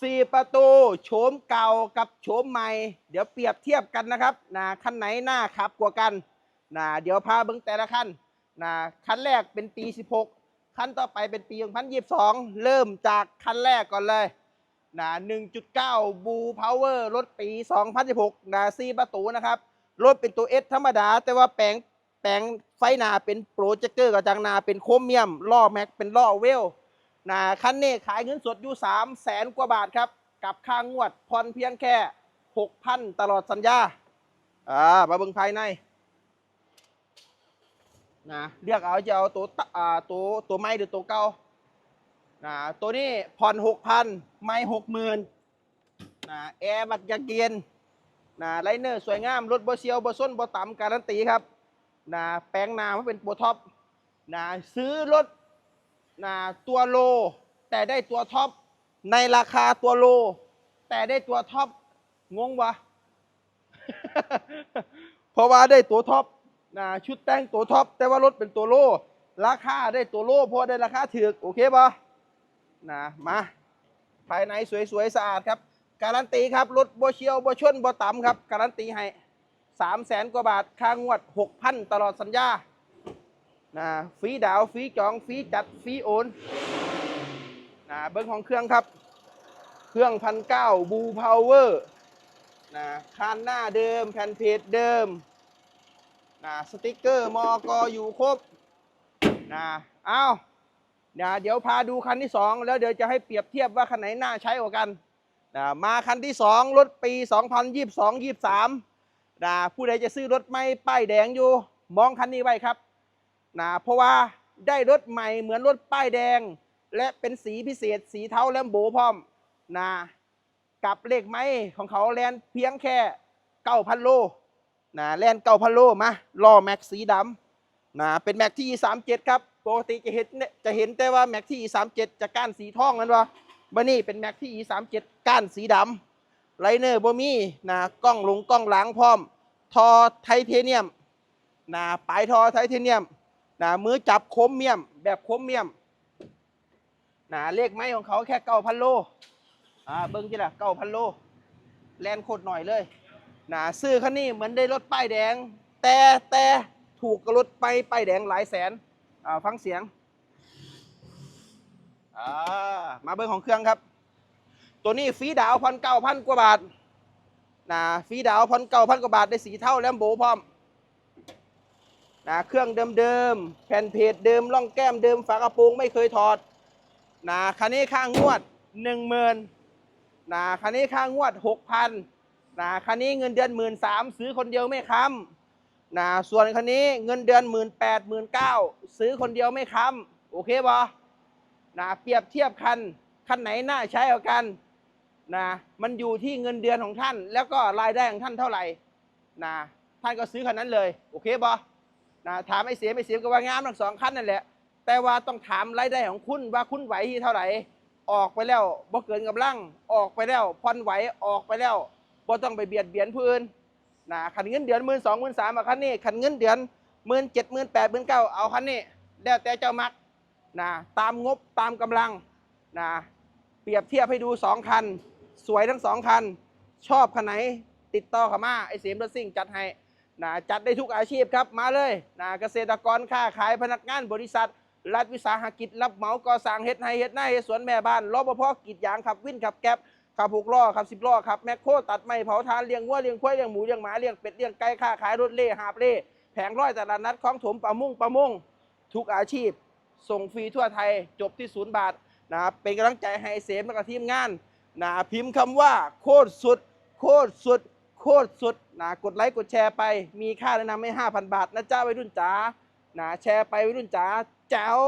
สี่ประตูโฉมเก่ากับโฉมใหม่ เดี๋ยวเปรียบเทียบกันนะครับนะคันไหนหน้าขับกว่ากันนะเดี๋ยวพาเบิ้งแต่ละคันนะคันแรกเป็นปี 16 คันต่อไปเป็นปี 2022 เริ่มจากคันแรกก่อนเลยนะ1.9บูพาวเวอร์รถปี 2016นะ4ประตูนะครับ รถเป็นตัวเอสธรรมดา แต่ว่าแปลงแปลงไฟหนาเป็นโปรเจคเตอร์กับจังนาเป็นโครเมียม ล้อแม็กเป็นล้อเวล นะคันนี้ขายเงินสดอยู่3 0 0แสนกว่าบาทครับ กับค่างวดผ่อนเพียงแค่ 6,000 ตลอดสัญญา อ่ามาเบิ่งภายในนะเลือกเอาจะเอาตัวตอ่าตัวตัวไม้หรือตัวเก่านะตัวนี้ผ่อน6,000 ไม้60,000นะแอร์บักยาเกียนนะไลเนอร์สวยงาม รถบ่เซียวบ่ส้นบ่ต่ำการันตีครับนะแปลงนามาเป็นโปรท็อปนะซื้อรถ นะตัวโล แต่ได้ตัวท็อปในราคาตัวโล แต่ได้ตัวท็อปงงวะเพราะว่าได้ตัวท็อปนะชุดแต่งตัวท็อปแต่ว่ารถเป็นตัวโล ราคาได้ตัวโลเพราะได้ราคาถือโอเคปะนะมาภายในสวยๆสะอาดครับ การันตีครับรถบ่เชียวบ่ชนบ่ต่ำครับ การันตีให้สามแสนกว่าบาทค่างวดหกพันตลอดสัญญา นะฟรีดาวฟรีจองฟรีจัดฟรีโอนนะเบิ้งของเครื่องครับ เครื่องพันเก้าบูพาวเวอร์นะคานหน้าเดิมแผ่นเพจเดิมนะสติกเกอร์มอกออยู่ครบนะเอานะเดี๋ยวพาดูคันที่สองแล้วเดี๋ยวจะให้เปรียบเทียบว่าคันไหนน่าใช้กว่ากันนะมาคันที่สองรถปี 2022 23นะผู้ใดจะซื้อรถไม่ป้ายแดงอยู่ มองคันนี้ไว้ครับ นะเพราะว่าได้รถใหม่เหมือนรถป้ายแดง และเป็นสีพิเศษ สีเทาแลมโบพร้อมนะกับเลขไม้ของเขาแลนเพียงแค่เก้าพันโลนะแลนเก้าพันโลมาล้อแม็กสีดำนะเป็นแม็กที่37ครับปกติจะเห็นจะเห็นแต่ว่าแม็กที่37จะก้านสีทองนั่นวะบันนี้เป็นแม็กที่37ก้านสีดำไลเนอร์บ่มีนะกล้องลงกล้องหลังพร้อม ทอไทเทเนียมนะปลายทอไทเทเนียม นะมือจับโคมเมียม แบบโคมเมียมนะเลขไม้ของเขาแค่เก้าพันโลอ่าเบิ้งที่ละเก้าพันโล แลนโคตรหน่อยเลยนะซื้อคันนี้เหมือนได้รถป้ายแดง แต่แต่ถูกกับรถไปป้ายแดงหลายแสนอ่าฟังเสียงอ่ามาเบิ้งของเครื่องครับ ตัวนี้ฟีดาวพันเก้าพันกว่าบาทนะฟีดาวพันเก้าพันกว่าบาทได้สีเท่าแลมโบพร้อม นะเครื่องเดิมๆแผ่นเพจเดิมร่องแก้มเดิมฝากระโปรงไม่เคยถอดนะคันนี้ค่างวดหนึ่งหมื่นนะคันนี้ค่างวดหกพันนะคันนี้เงินเดือนหมื่นสามซื้อคนเดียวไม่ค้ำนะส่วนคันนี้เงินเดือนหมื่นแปดหมื่นเก้าซื้อคนเดียวไม่ค้ำโอเคบอนะเปรียบเทียบคันคันไหนน่าใช้กว่ากันนะมันอยู่ที่เงินเดือนของท่าน แล้วก็รายได้ของท่านเท่าไหร่นะท่านก็ซื้อคันนั้นเลย โอเคบอ นะถามไอ้เสียไม่เสียก็ว่างามทั้งสองคันนั่นแหละ แต่ว่าต้องถามรายได้ของคุณว่าคุณไหวที่เท่าไหร่ออกไปแล้วบ่เกินกำลังออกไปแล้วผ่อนไหวออกไปแล้วบ่ต้องไปเบียดเบียนผู้นนะคันเงินเดือนหมื่นสองหมื่นสามอะคันนี้คันเงินเดือนหมื่นเจ็ดหมื่นแปดหมื่นเก้าเอาคันนี้แล้วแต่เจ้ามักนะตามงบตามกำลังนะเปรียบเทียบให้ดูสองคัน สวยทั้งสองคัน ชอบคันไหน ติดต่อขามาไอ้เสียมรถซิ่งจัดให้ นะจัดได้ทุกอาชีพครับมาเลยนะเกษตรกรค้าขายพนักงานบริษัท รัฐวิสาหกิจ รับเหมาก่อสร้างเฮ็ดไร่เฮ็ดนาเฮ็ดสวนแม่บ้านรปภกรีดยางขับวินขับแก๊บขับหกล้อขับสิบล้อขับแมคโครตัดไม้เผาทานเลี้ยงวัวเลี้ยงควายเลี้ยงหมูเลี้ยงหมาเลี้ยงเป็ดเลี้ยงไก่ค้าขายรถเล่หาบเล่แผงร้อยตลาดนัดคลองถมประมงประมงทุกอาชีพ ส่งฟรีทั่วไทยจบที่ศูนย์บาทนะครับเป็นกำลังใจให้เสมและก็ทีมงานนะพิมพ์คำว่าโคตรสุด โคตรสุด โคตรสุดนะกดไลค์กดแชร์ไป มีค่าแนะนำให้ 5,000 บาทนะจ้าวัยรุ่นจ๋านะแชร์ไปวัยรุ่นจ๋าแจ๋ว